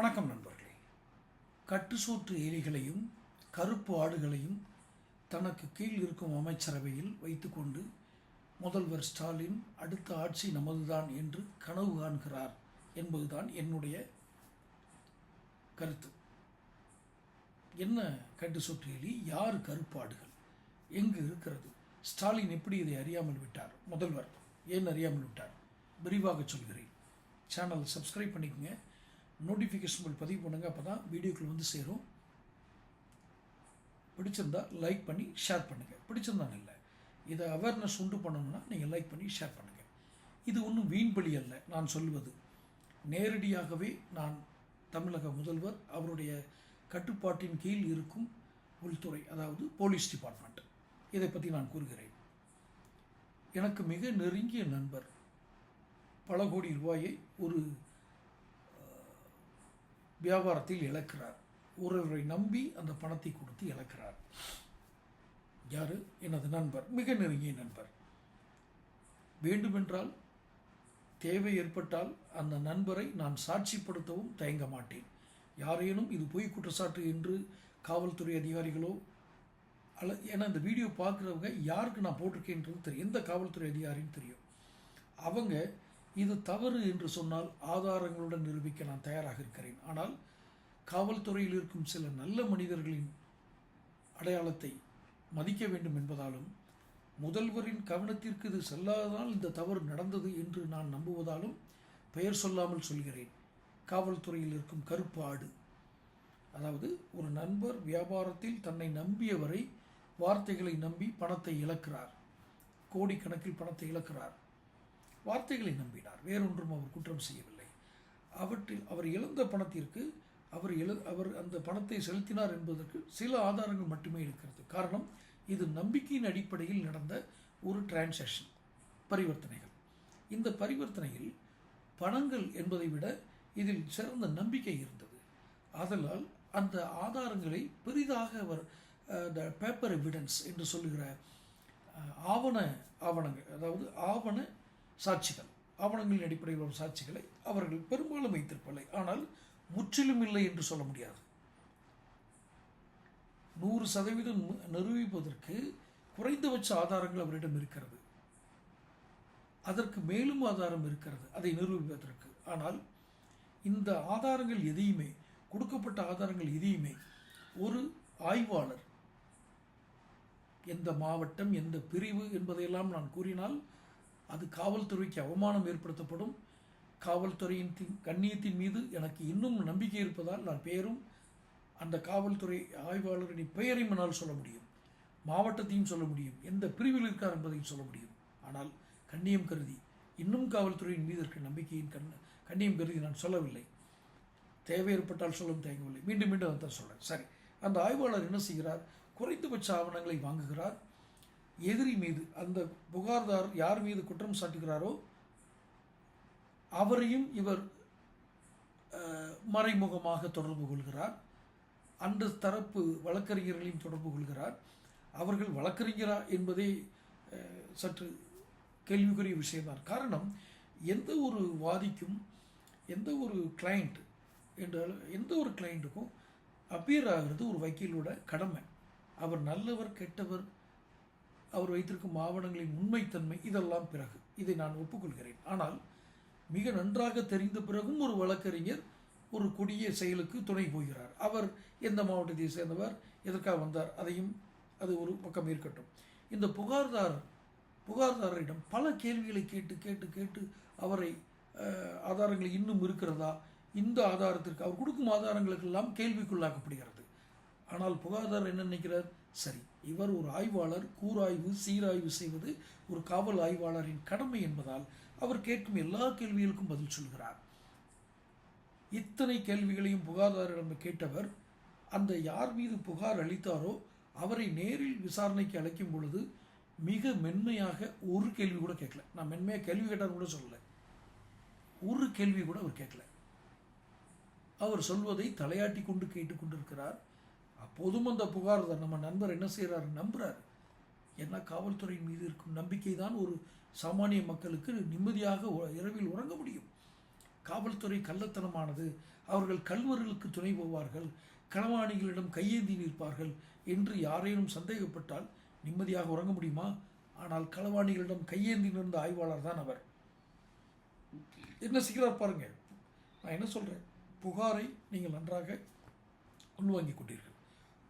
வணக்கம் நண்பர்களே. கட்டுச்சோற்று ஏரிகளையும் கருப்பு ஆடுகளையும் தனக்கு கீழ் இருக்கும் அமைச்சரவையில் வைத்துக்கொண்டு முதல்வர் ஸ்டாலின் அடுத்த ஆட்சி நமதுதான் என்று கனவு காண்கிறார் என்பதுதான் என்னுடைய கருத்து. என்ன கட்டுச்சோற்று எலி யார் கருப்பாடுகள் எங்கு இருக்கிறது? ஸ்டாலின் எப்படி இதை அறியாமல் விட்டார்? முதல்வர் ஏன் அறியாமல் விட்டார்? விரிவாக சொல்கிறேன். சேனல் சப்ஸ்கிரைப் பண்ணிக்கோங்க. நோட்டிஃபிகேஷன் பில் பதிவு பண்ணுங்க அப்போ தான் வீடியோக்கள் வந்து சேரும். பிடிச்சிருந்தா லைக் பண்ணி ஷேர் பண்ணுங்கள் பிடிச்சிருந்தாங்க இல்லை. இதை அவேர்னஸ் உண்டு பண்ணணும்னா நீங்கள் லைக் பண்ணி ஷேர் பண்ணுங்கள் இது ஒன்றும் வீண்பலி அல்ல. நான் சொல்வது நேரடியாகவே நான் தமிழக முதல்வர் அவருடைய கட்டுப்பாட்டின் கீழ் இருக்கும் உள்துறை அதாவது போலீஸ் டிபார்ட்மெண்ட் இதை பற்றி நான் கூறுகிறேன். எனக்கு மிக நெருங்கிய நண்பர் பல கோடி ரூபாயை ஒரு வியாபாரத்தில் இழக்கிறார். ஒருவரை நம்பி அந்த பணத்தை கொடுத்து இழக்கிறார். யாரு? எனது நண்பர் மிக நெருங்கிய நண்பர். வேண்டுமென்றால் தேவை ஏற்பட்டால் அந்த நண்பரை நான் சாட்சிப்படுத்தவும் தயங்க மாட்டேன். யாரேனும் இது பொய் குற்றச்சாட்டு என்று காவல்துறை அதிகாரிகளோ அல்ல ஏன்னா இந்த வீடியோ பார்க்குறவங்க யாருக்கு நான் போட்டிருக்கேன்றது தெரியும். எந்த காவல்துறை அதிகாரின்னு தெரியும். அவங்க இது தவறு என்று சொன்னால் ஆதாரங்களுடன் நிரூபிக்க நான் தயாராக இருக்கிறேன். ஆனால் காவல்துறையில் இருக்கும் சில நல்ல மனிதர்களின் அடையாளத்தை மதிக்க வேண்டும் என்பதாலும் முதல்வரின் கவனத்திற்கு இது செல்லாததால் இந்த தவறு நடந்தது என்று நான் நம்புவதாலும் பெயர் சொல்லாமல் சொல்கிறேன். காவல்துறையில் இருக்கும் கருப்பு ஆடு. அதாவது ஒரு நண்பர் வியாபாரத்தில் தன்னை நம்பியவரை வார்த்தைகளை நம்பி பணத்தை இழக்கிறார். கோடிக்கணக்கில் பணத்தை இழக்கிறார். வார்த்தைகளை நம்பினார். வேறொன்றும் அவர் குற்றம் செய்யவில்லை. அவற்றில் அவர் இழந்த பணத்திற்கு அவர் எழு அவர் அந்த பணத்தை செலுத்தினார் என்பதற்கு சில ஆதாரங்கள் மட்டுமே இருக்கிறது. காரணம் இது நம்பிக்கையின் அடிப்படையில் நடந்த ஒரு டிரான்சாக்ஷன் பரிவர்த்தனைகள். இந்த பரிவர்த்தனையில் பணங்கள் என்பதை விட இதில் சிறந்த நம்பிக்கை இருந்தது. ஆதலால் அந்த ஆதாரங்களை பெரிதாக அவர் த பேப்பர் எவிடன்ஸ் என்று சொல்லுகிற ஆவண ஆவணங்கள் அதாவது ஆவண சாட்சிகள். ஆவணங்களின் அடிப்படையில் வரும் சாட்சிகளை அவர்கள் பெரும்பாலும் வைத்திருப்பலை ஆனால் முற்றிலும் இல்லை என்று சொல்ல முடியாது. நூறு சதவீதம் நிரூபிப்பதற்கு குறைந்தபட்ச ஆதாரங்கள் அவரிடம் இருக்கிறது. அதற்கு மேலும் ஆதாரம் இருக்கிறது அதை நிரூபிப்பதற்கு. ஆனால் இந்த ஆதாரங்கள் எதையுமே கொடுக்கப்பட்ட ஆதாரங்கள் எதையுமே ஒரு ஆய்வாளர் எந்த மாவட்டம் எந்த பிரிவு என்பதையெல்லாம் நான் கூறினால் அது காவல்துறைக்கு அவமானம் ஏற்படுத்தப்படும். காவல்துறையின் தி- கண்ணியத்தின் மீது எனக்கு இன்னும் நம்பிக்கை இருப்பதால் நான் பெயரும் அந்த காவல்துறை ஆய்வாளரின் பெயரையும் என்னால் சொல்ல முடியும். மாவட்டத்தையும் சொல்ல முடியும். எந்த பிரிவில் இருக்கார் என்பதையும் சொல்ல முடியும். ஆனால் கண்ணியம் கருதி இன்னும் காவல்துறையின் மீது இருக்க நம்பிக்கையின் கண் கண்ணியம் கருதி நான் சொல்லவில்லை. தேவை ஏற்பட்டால் சொல்லும் தேங்கவில்லை மீண்டும் மீண்டும் அதான் சொல்கிறேன் சரி. அந்த ஆய்வாளர் என்ன செய்கிறார்? குறைந்தபட்ச ஆவணங்களை வாங்குகிறார். எதிரி மீது அந்த புகார்தார் யார் மீது குற்றம் சாட்டுகிறாரோ அவரையும் இவர் மறைமுகமாக தொடர்பு கொள்கிறார். அந்த தரப்பு வழக்கறிஞர்களையும் தொடர்பு கொள்கிறார். அவர்கள் வழக்கறிஞரா என்பதே சற்று கேள்விக்குரிய விஷயம்தான் காரணம் எந்த ஒரு வாதிக்கும் எந்த ஒரு கிளைண்ட் என்றால் எந்த ஒரு கிளைண்ட்டுக்கும் அப்பியர் ஆகிறது ஒரு வக்கீலோட கடமை. அவர் நல்லவர் கெட்டவர் அவர் வைத்திருக்கும் ஆவணங்களின் உண்மைத்தன்மை இதெல்லாம் பிறகு. இதை நான் ஒப்புக்கொள்கிறேன். ஆனால் மிக நன்றாக தெரிந்த பிறகும் ஒரு வழக்கறிஞர் ஒரு கொடிய செயலுக்கு துணை போகிறார். அவர் எந்த மாவட்டத்தை சேர்ந்தவர் எதற்காக வந்தார் அதையும் அது ஒரு பக்கம் இருக்கட்டும். இந்த புகார்தார் புகார்தாரரிடம் பல கேள்விகளை கேட்டு கேட்டு கேட்டு அவரை ஆதாரங்கள் இன்னும் இருக்கிறதா? இந்த ஆதாரத்திற்கு அவர் கொடுக்கும் ஆதாரங்களுக்கெல்லாம் கேள்விக்குள்ளாக்கப்படுகிறது. ஆனால் புகார்தாரர் என்ன நினைக்கிறார்? சரி இவர் ஒரு ஆய்வாளர் கூராய்வு சீராய்வு செய்வது ஒரு காவல் ஆய்வாளரின் கடமை என்பதால் அவர் கேட்கும் எல்லா கேள்விகளுக்கும் பதில் சொல்கிறார். இத்தனை கேள்விகளையும் புகார்தாரிடம் கேட்டவர் அந்த யார் மீது புகார் அளித்தாரோ அவரை நேரில் விசாரணைக்கு அழைக்கும் பொழுது மிக மென்மையாக ஒரு கேள்வி கூட கேட்கல. நான் மென்மையாக கேள்வி கேட்டார் கூட சொல்லலை. ஒரு கேள்வி கூட அவர் கேட்கல. அவர் சொல்வதை தலையாட்டி கொண்டு கேட்டுக்கொண்டிருக்கிறார் அப்போதும் அந்த புகார்தார் நம்ம நண்பர் என்ன செய்கிறார் நம்புகிறார் ஏன்னா காவல்துறையின் மீது இருக்கும் நம்பிக்கை தான் ஒரு சாமானிய மக்களுக்கு நிம்மதியாக இரவில் உறங்க முடியும். காவல்துறை கள்ளத்தனமானது. அவர்கள் கல்வர்களுக்கு துணை போவார்கள். களவாணிகளிடம் கையேந்தி நிற்பார்கள் என்று யாரேனும் சந்தேகப்பட்டால் நிம்மதியாக உறங்க முடியுமா? ஆனால் களவாணிகளிடம் கையேந்தி நிறந்த ஆய்வாளர் தான் அவர். என்ன செய்கிறார் பாருங்கள் நான் என்ன சொல்கிறேன் புகாரை நீங்கள் நன்றாக உள்வாங்கிக் கொண்டீர்கள்.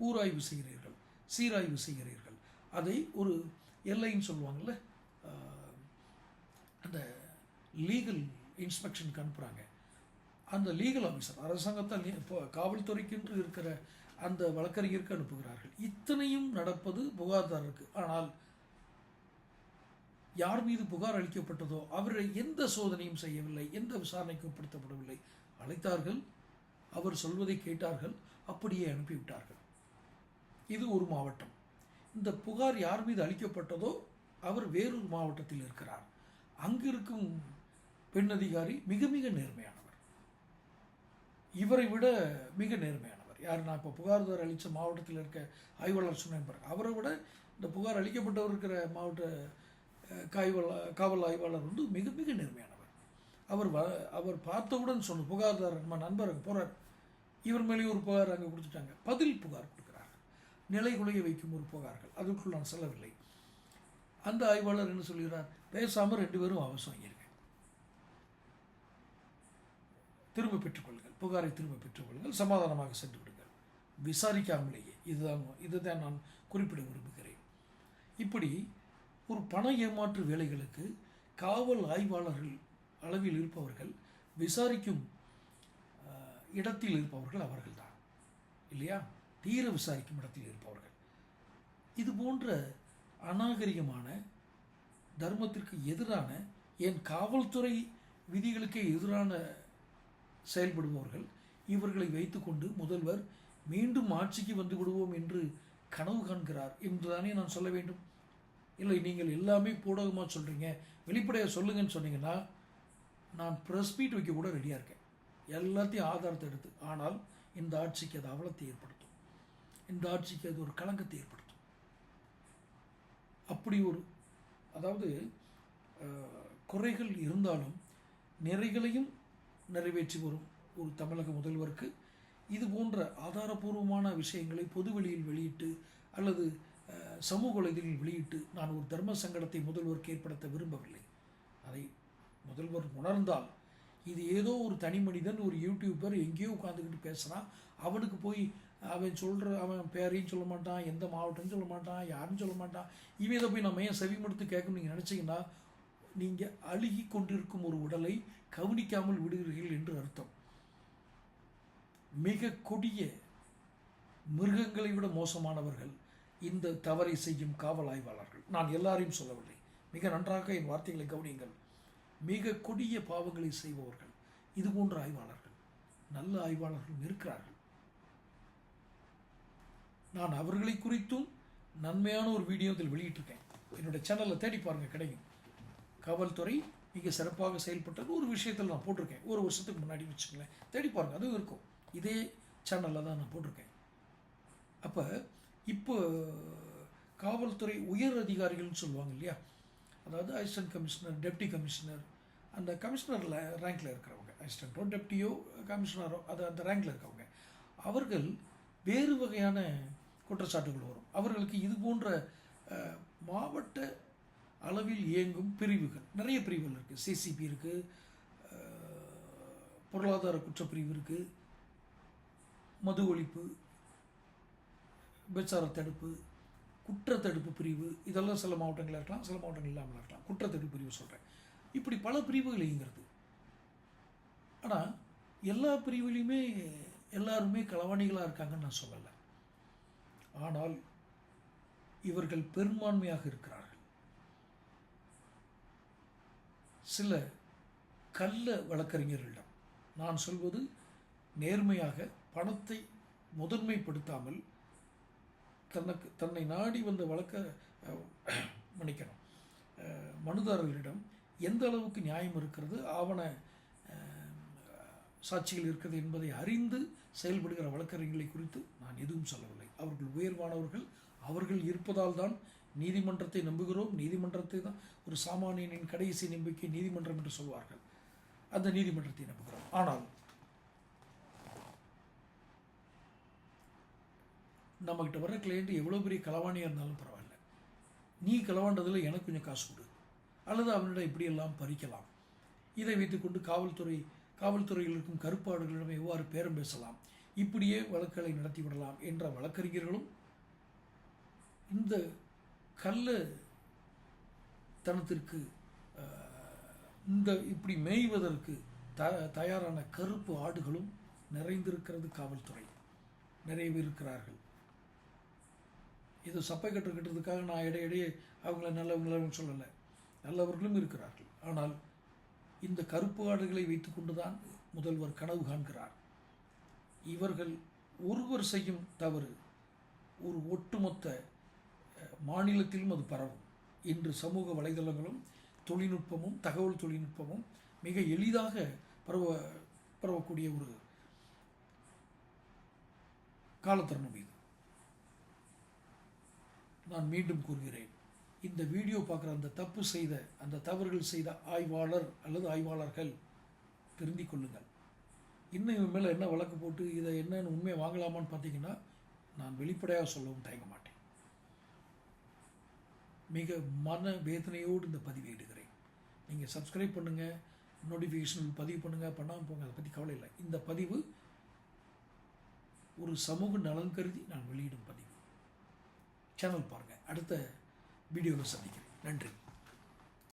கூராய்வு செய்கிறீர்கள் சீராய்வு செய்கிறீர்கள். அதை ஒரு எல்லைன்னு சொல்லுவாங்கள்ல அந்த லீகல் இன்ஸ்பெக்ஷனுக்கு அனுப்புகிறாங்க அந்த லீகல் ஆஃபீஸர் அரசாங்கத்தால் இப்போ காவல்துறைக்கென்று இருக்கிற அந்த வழக்கறிஞருக்கு அனுப்புகிறார்கள். இத்தனையும் நடப்பது புகார்தாரருக்கு. ஆனால் யார் மீது புகார் அளிக்கப்பட்டதோ அவரை எந்த சோதனையும் செய்யவில்லை எந்த விசாரணைக்கும் உட்படுத்தப்படவில்லை. அழைத்தார்கள் அவர் சொல்வதை கேட்டார்கள் அப்படியே அனுப்பிவிட்டார்கள். இது ஒரு மாவட்டம். இந்த புகார் யார் மீது அளிக்கப்பட்டதோ அவர் வேறொரு மாவட்டத்தில் இருக்கிறார். அங்கு இருக்கும் பெண் அதிகாரி மிக மிக நேர்மையானவர். இவரை விட மிக நேர்மையானவர். யார் நான் இப்போ புகார்தார் அளித்த மாவட்டத்தில் இருக்க ஆய்வாளர் சொன்னேன் பாருங்க. அவரை விட இந்த புகார் அளிக்கப்பட்டவர் இருக்கிற மாவட்ட அஹ், காய்வல் காவல் ஆய்வாளர் வந்து மிக மிக நேர்மையானவர். அவர் வ அவர் பார்த்தவுடன் சொன்ன புகார்தார் நம்ம நண்பர் அங்கே போகிறார் இவர் மேலேயும் ஒரு புகார் அங்கே கொடுத்துட்டாங்க. பதில் புகார் கொடுக்குறார்கள் நிலை குலைய வைக்கும் ஒரு புகார்கள். அதுக்குள் நான் செல்லவில்லை. அந்த ஆய்வாளர் என்ன சொல்கிறார்? பேசாமல் ரெண்டு பேரும் அவசம் வாங்கியிருங்க திரும்ப பெற்றுக்கொள்ளுங்கள். புகாரை திரும்ப பெற்றுக்கொள்ளுங்கள். சமாதானமாக சென்று விடுங்கள். விசாரிக்காமலேயே. இதுதான் இதுதான் நான் குறிப்பிட விரும்புகிறேன். இப்படி ஒரு பண ஏமாற்று வேலைகளுக்கு காவல் ஆய்வாளர்கள் அளவில் இருப்பவர்கள் விசாரிக்கும் இடத்தில் இருப்பவர்கள் அவர்கள்தான். இல்லையா? தீர விசாரிக்கும் இடத்தில் இருப்பவர்கள். இது போன்ற அநாகரிகமான தர்மத்திற்கு எதிரான என் காவல்துறை விதிகளுக்கே எதிரான செயல்படுபவர்கள் இவர்களை வைத்துக்கொண்டு முதல்வர் மீண்டும் ஆட்சிக்கு வந்து விடுவோம் என்று கனவு காண்கிறார் என்றுதானே நான் சொல்ல வேண்டும். இல்லை நீங்கள் எல்லாமே பூடகமாக சொல்கிறீங்க வெளிப்படையாக சொல்லுங்கன்னு சொன்னீங்கன்னா நான் ப்ரெஸ் மீட் வைக்க கூட ரெடியாக இருக்கேன். எல்லாத்தையும் ஆதாரத்தை எடுத்து ஆனால் இந்த ஆட்சிக்கு அது அவலத்தை ஏற்படுத்தும். இந்த ஆட்சிக்கு அது ஒரு களங்கத்தை ஏற்படுத்தும். அப்படி ஒரு அதாவது குறைகள் இருந்தாலும் நிறைகளையும் நிறைவேற்றி வரும் ஒரு தமிழக முதல்வருக்கு. இது போன்ற ஆதாரபூர்வமான விஷயங்களை பொதுவெளியில் வெளியிட்டு அல்லது சமூக வலைதளில் வெளியிட்டு நான் ஒரு தர்ம சங்கடத்தை முதல்வருக்கு ஏற்படுத்த விரும்பவில்லை. அதை முதல்வர் உணர்ந்தால் இது ஏதோ ஒரு தனி மனிதன் ஒரு யூடியூபர் எங்கேயோ உட்காந்துக்கிட்டு பேசுகிறான் அவனுக்கு போய் அவன் சொல்கிற அவன் பேரையும் சொல்ல மாட்டான் எந்த மாவட்டம்னு சொல்ல மாட்டான் யாருன்னு சொல்ல மாட்டான். இவன் இதை போய் நம்ம ஏன் செவிமடுத்து கேட்கணும் நீங்கள் நினச்சிங்கன்னா நீங்கள் அழுகி கொண்டிருக்கும் ஒரு உடலை கவனிக்காமல் விடுகிறீர்கள் என்று அர்த்தம். மிக கொடிய மிருகங்களை விட மோசமானவர்கள் இந்த தவறை செய்யும் காவல் ஆய்வாளர்கள். நான் எல்லாரையும் சொல்லவில்லை. மிக நன்றாக என் வார்த்தைகளை கவனியுங்கள். மிக கொடிய பாவங்களை செய்பவர்கள். இது போன்ற ஆய்வாளர்கள். நல்ல ஆய்வாளர்கள் இருக்கிறார்கள். நான் அவர்களை குறித்தும் நன்மையான ஒரு வீடியோ இதில் வெளியிட்டிருக்கேன். என்னோட சேனலில் தேடி பாருங்கள் கிடைக்கும். காவல்துறை மிக சிறப்பாக செயல்பட்டது. ஒரு விஷயத்தில் நான் போட்டிருக்கேன். ஒரு வருஷத்துக்கு முன்னாடி வச்சுக்கங்களேன். தேடி பாருங்கள் அதுவும் இருக்கும். இதே சேனலில் தான் நான் போட்டிருக்கேன். அப்போ இப்போ காவல்துறை உயர் அதிகாரிகள்னு சொல்லுவாங்க இல்லையா? அதாவது அசிஸ்டன்ட் கமிஷனர் டெப்டி கமிஷனர் அந்த கமிஷனரில் ரேங்க்கில் இருக்கிறவங்க. அசிஸ்டண்ட்டோ டெப்டியோ கமிஷனரோ அது அந்த ரேங்கில் இருக்கவங்க. அவர்கள் வேறு வகையான குற்றச்சாட்டுகள் வரும். அவர்களுக்கு இது போன்ற மாவட்ட அளவில் இயங்கும் பிரிவுகள் நிறைய பிரிவுகள் இருக்குது சிசிபி இருக்குது பொருளாதார குற்றப்பிரிவு இருக்குது மது ஒழிப்பு விபச்சார தடுப்பு குற்றத்தடுப்பு பிரிவு இதெல்லாம் சில மாவட்டங்களில் இருக்கலாம் சில மாவட்டங்கள் இல்லாமல் இருக்கலாம். குற்றத்தடுப்பு பிரிவு சொல்கிறேன் இப்படி பல பிரிவுகள் இயங்கிறது. ஆனால் எல்லா பிரிவுலையுமே எல்லாருமே களவாணிகளாக இருக்காங்கன்னு நான் சொல்லலை. ஆனால் இவர்கள் பெரும்பான்மையாக இருக்கிறார்கள். சில கள்ள வழக்கறிஞர்களிடம் நான் சொல்வது நேர்மையாக பணத்தை முதன்மைப்படுத்தாமல் தனக்கு தன்னை நாடி வந்த வழக்க மன்னிக்கணும். மனுதாரர்களிடம் எந்த அளவுக்கு நியாயம் இருக்கிறது ஆவண சாட்சிகள் இருக்கிறது என்பதை அறிந்து செயல்படுகிற வழக்கறிஞர்களை குறித்து நான் எதுவும் சொல்லவில்லை. அவர்கள் உயர்வானவர்கள் அவர்கள் இருப்பதால் தான் நீதிமன்றத்தை நம்புகிறோம். நீதிமன்றத்தை தான் ஒரு சாமானியனின் கடைசி நம்பிக்கை நீதிமன்றம் என்று சொல்வார்கள். அந்த நீதிமன்றத்தை நம்புகிறோம். ஆனால் நம்மக்கிட்ட வர கிளையண்ட் எவ்வளோ பெரிய களவாணியாக இருந்தாலும் பரவாயில்ல. நீ களவாண்டதில் எனக்கு கொஞ்சம் காசு கொடு. அல்லது அவனிடம் இப்படியெல்லாம் பறிக்கலாம். இதை வைத்துக்கொண்டு காவல்துறை காவல்துறையில் இருக்கும் கருப்பாடுகளிடம் எவ்வாறு பேரம் பேசலாம்? இப்படியே வழக்குகளை நடத்தி விடலாம் என்ற வழக்கறிஞர்களும் இந்த கல் தனத்திற்கு இந்த இப்படி மேய்வதற்கு த தயாரான கருப்பு ஆடுகளும் நிறைந்திருக்கிறது காவல்துறை. நிறைய பேர் இருக்கிறார்கள். இது சப்பை கட்டுக்கிட்டதுக்காக நான் இடையிடையே அவங்கள நல்லவங்களும் சொல்லலை. நல்லவர்களும் இருக்கிறார்கள். ஆனால் இந்த கருப்பு ஆடுகளை வைத்துக்கொண்டு தான் முதல்வர் கனவு காண்கிறார். இவர்கள் ஒருவர் செய்யும் தவறு ஒரு ஒட்டுமொத்த மாநிலத்திலும் அது பரவும். இன்று சமூக வலைதளங்களும் தொழில்நுட்பமும் தகவல் தொழில்நுட்பமும் மிக எளிதாக பரவ பரவக்கூடிய ஒரு காலத்தருணம் இது. நான் மீண்டும் கூறுகிறேன் இந்த வீடியோ பார்க்குற அந்த தப்பு செய்த அந்த தவறுகள் செய்த ஆய்வாளர் அல்லது ஆய்வாளர்கள் திருந்திக் கொள்ளுங்கள். இன்னும் இவன் மேலே என்ன வழக்கு போட்டு இதை என்னன்னு உண்மையை வாங்கலாமான்னு பார்த்தீங்கன்னா நான் வெளிப்படையாக சொல்லவும் தயங்க மாட்டேன். மிக மன வேதனையோடு இந்த பதிவை இடுகிறேன். நீங்கள் சப்ஸ்கிரைப் பண்ணுங்கள் நோட்டிஃபிகேஷன் பதிவு பண்ணுங்கள் பண்ணாமல் போங்க அதை பற்றி கவலை இல்லை. இந்த பதிவு ஒரு சமூக நலன் கருதி நான் வெளியிடும் பதிவு. சேனல் பாருங்கள் அடுத்த வீடியோவில் சந்திக்கிறேன். நன்றி.